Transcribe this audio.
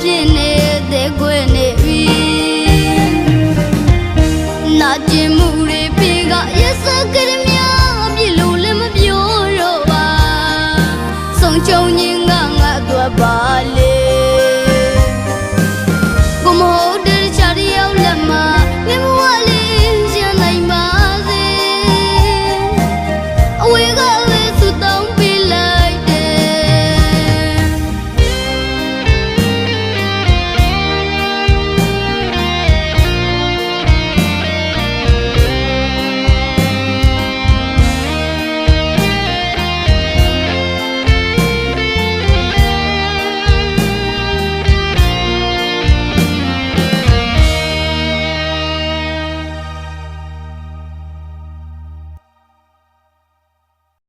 ဖြစ်နေတဲ့ခွေနေပြီနာကျင်